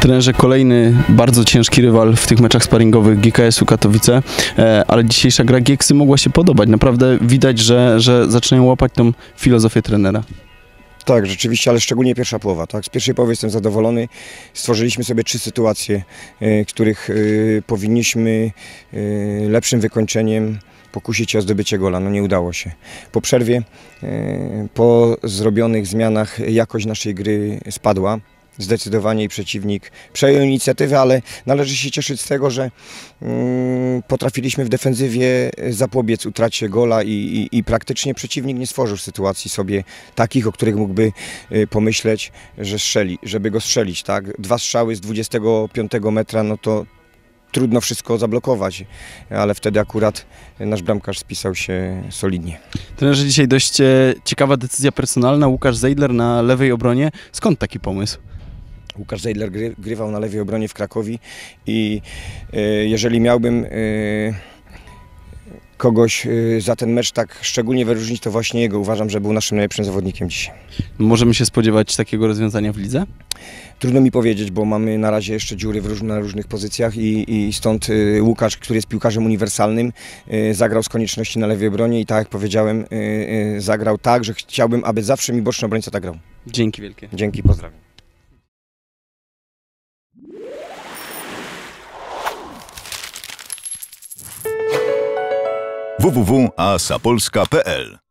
Trenerze, kolejny bardzo ciężki rywal w tych meczach sparingowych GKS-u Katowice, e, ale dzisiejsza gra Gieksy mogła się podobać. Naprawdę widać, że, że zaczynają łapać tą filozofię trenera. Tak, rzeczywiście, ale szczególnie pierwsza połowa. Tak? Z pierwszej połowy jestem zadowolony. Stworzyliśmy sobie trzy sytuacje, e, których e, powinniśmy lepszym wykończeniem pokusić się o zdobycie gola. No nie udało się. Po przerwie, po zrobionych zmianach jakość naszej gry spadła. Zdecydowanie i przeciwnik przejął inicjatywę, ale należy się cieszyć z tego, że mm, potrafiliśmy w defensywie zapobiec utracie gola i, i, i praktycznie przeciwnik nie stworzył sytuacji sobie takich, o których mógłby y, pomyśleć, że strzeli, żeby go strzelić. Tak? Dwa strzały z 25 metra, no to trudno wszystko zablokować, ale wtedy akurat nasz bramkarz spisał się solidnie. Trenerze, dzisiaj dość e, ciekawa decyzja personalna. Łukasz Zeidler na lewej obronie. Skąd taki pomysł? Łukasz Zeidler gry, grywał na lewej obronie w Krakowi i e, jeżeli miałbym e, kogoś e, za ten mecz tak szczególnie wyróżnić, to właśnie jego. Uważam, że był naszym najlepszym zawodnikiem dzisiaj. Możemy się spodziewać takiego rozwiązania w lidze? Trudno mi powiedzieć, bo mamy na razie jeszcze dziury w róż, na różnych pozycjach i, i stąd Łukasz, który jest piłkarzem uniwersalnym, zagrał z konieczności na lewej obronie i tak jak powiedziałem, zagrał tak, że chciałbym, aby zawsze mi boczny obrońca tak grał. Dzięki wielkie. Dzięki, pozdrawiam. www.asapolska.pl